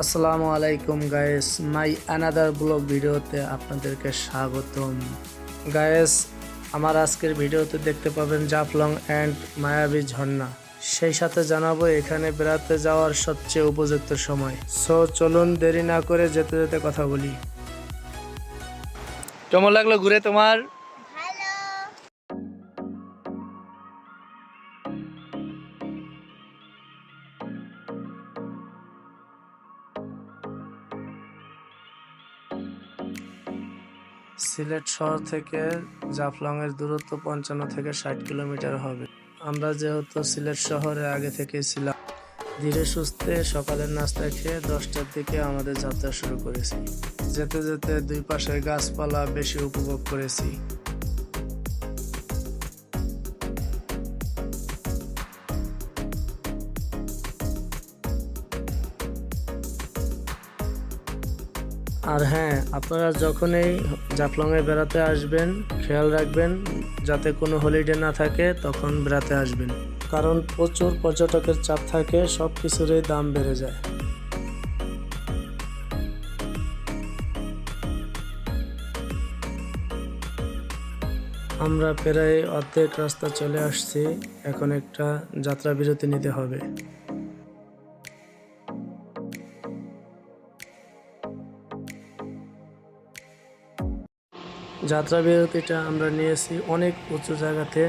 আসসালামু আলাইকুম guys my another blog ভিডিওতে আপনাদেরকে স্বাগতম। গায়েস আমার আজকের ভিডিওতে দেখতে পাবেন জাফলং অ্যান্ড মায়াবী ঝর্ণা। সেই সাথে জানাব এখানে বেড়াতে যাওয়ার সবচেয়ে উপযুক্ত সময়। সো চলুন দেরি না করে যেতে যেতে কথা বলি। কেমন লাগল ঘুরে তোমার? সিলেট শহর থেকে জাফলংয়ের দূরত্ব পঞ্চান্ন থেকে ষাট কিলোমিটার হবে। আমরা যেহেতু সিলেট শহরে আগে থেকে ছিলাম, ধীরে সুস্থে সকালের নাস্তা খেয়ে দশটার দিকে আমাদের যাত্রা শুরু করেছি। যেতে যেতে দুই পাশের গাছপালা বেশি উপভোগ করেছি। আর হ্যাঁ আপনারা যখনই জাফলংয়ে বেড়াতে আসবেন, খেয়াল রাখবেন, যাতে কোনো হলিডে না থাকে, তখন বেড়াতে আসবেন। কারণ প্রচুর পর্যটকের চাপ থাকে সব কিছুরই দাম বেড়ে যায়। আমরা প্রায় অর্ধেক রাস্তা চলে আসছি, এখন একটা যাত্রা বিরতি নিতে হবে। যাত্রা বিরতিটা আমরা নিয়েছি অনেক উঁচু জায়গাতে,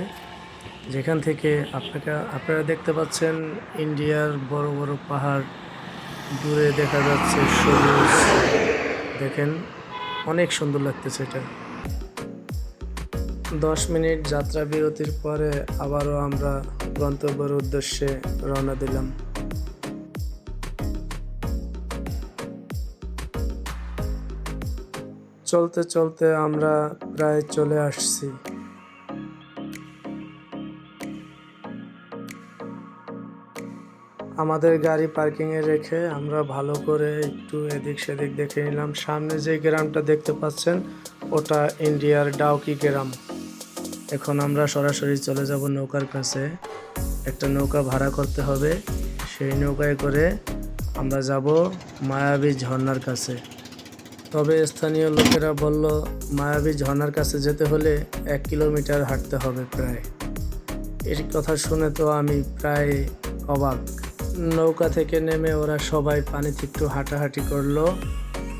যেখান থেকে আপনাকে, আপনারা দেখতে পাচ্ছেন ইন্ডিয়ার বড় বড় পাহাড়, দূরে দেখা যাচ্ছে সবুজ, দেখেন অনেক সুন্দর লাগতেছে এটা। দশ মিনিট যাত্রা বিরতির পরে আবারও আমরা গন্তব্যের উদ্দেশ্যে রওনা দিলাম। চলতে চলতে আমরা প্রায় চলে আসছি। আমাদের গাড়ি পার্কিংয়ে রেখে আমরা ভালো করে একটু এদিক সেদিক দেখে নিলাম। সামনে যে গ্রামটা দেখতে পাচ্ছেন, ওটা ইন্ডিয়ার ডাউকি গ্রাম। এখন আমরা সরাসরি চলে যাব নৌকার কাছে। একটা নৌকা ভাড়া করতে হবে। সেই নৌকায় করে আমরা যাব মায়াবী ঝর্নার কাছে। তবে স্থানীয় লোকেরা বলল, মায়াবী ঝর্নার কাছে যেতে হলে এক কিলোমিটার হাঁটতে হবে প্রায়। এর কথা শুনে তো আমি প্রায় অবাক। নৌকা থেকে নেমে ওরা সবাই পানিতে একটু হাঁটাহাঁটি করল।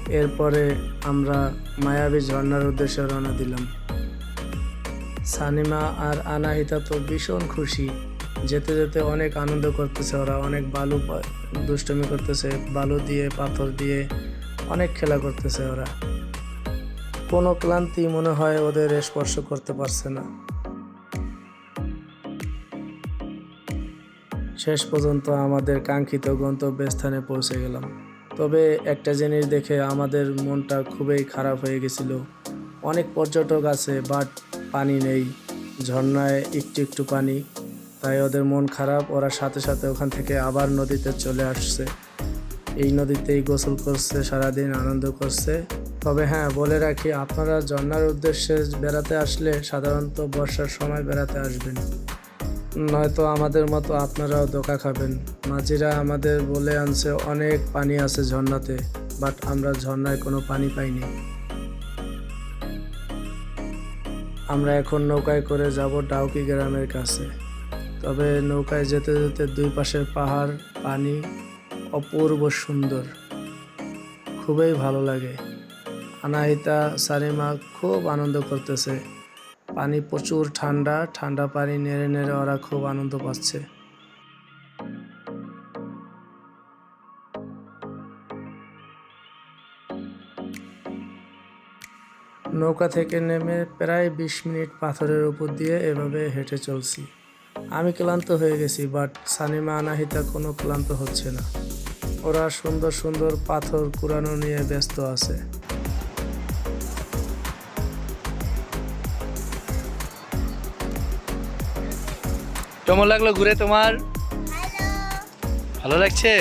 এরপরে আমরা মায়াবী ঝর্ণার উদ্দেশ্যে রওনা দিলাম। সানিমা আর আনাহিতা তো ভীষণ খুশি। যেতে যেতে অনেক আনন্দ করতেছে ওরা, অনেক বালু দুষ্টুমি করতেছে, বালু দিয়ে, পাথর দিয়ে। অনেক খেলা করতেছে ওরা। কোনো ক্লান্তি মনে হয় ওদের স্পর্শ করতে পারছে না। শেষ পর্যন্ত আমাদের কাঙ্ক্ষিত গন্তব্যস্থানে পৌঁছে গেলাম। তবে একটা জিনিস দেখে আমাদের মনটা খুবই খারাপ হয়ে গেছিল। অনেক পর্যটক আছে, বাট পানি নেই। ঝর্ণায় একটু একটু পানি। তাই ওদের মন খারাপ, ওরা সাথে সাথে ওখান থেকে আবার নদীতে চলে আসছে। এই নদীতেই গোসল করছে, সারাদিন আনন্দ করছে। তবে হ্যাঁ বলে রাখি, আপনারা ঝর্ণার উদ্দেশ্যে বেড়াতে আসলে সাধারণত বর্ষার সময় বেড়াতে আসবেন। নয়তো আমাদের মতো আপনারাও ধোকা খাবেন। মাঝিরা আমাদের বলে আনছে, অনেক পানি আছে ঝর্ণাতে, বাট আমরা ঝর্ণায় কোনো পানি পাইনি। আমরা এখন নৌকায় করে যাব ডাউকি গ্রামের কাছে। তবে নৌকায় যেতে যেতে দুই পাশের পাহাড়, পানি অপূর্ব সুন্দর। খুবই ভালো লাগে। আনাহিতা, সারিমা খুব আনন্দ করতেছে। পানি প্রচুর ঠান্ডা ঠান্ডা পানি নেড়ে নেড়ে ওরা খুব আনন্দ পাচ্ছে। নৌকা থেকে নেমে প্রায় বিশ মিনিট পাথরের উপর দিয়ে এভাবে হেঁটে চলছি। আমি ক্লান্ত হয়ে গেছি বাট সানিমা আনাহিতা কোনো ক্লান্ত হচ্ছে না। ওরা সুন্দর সুন্দর পাথর কুড়ানো নিয়ে ব্যস্ত আছে। কেমন লাগল ঘুরে তোমার? ভালো লাগছে?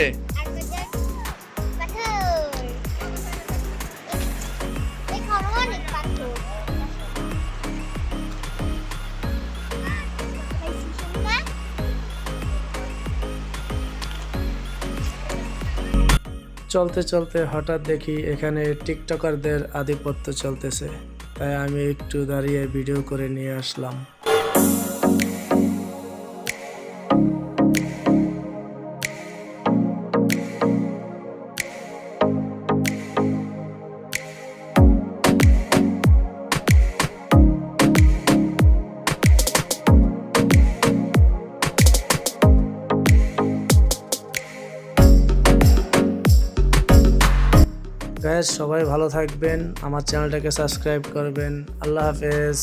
চলতে চলতে হঠাৎ দেখি এখানে টিকটকারদের আধিপত্য চলতেছে। তাই আমি একটু দাঁড়িয়ে ভিডিও করে নিয়ে আসলাম। গ্যাস সবাই ভালো থাকবেন। আমার চ্যানেলটাকে সাবস্ক্রাইব করবেন। আল্লাহ হাফেজ।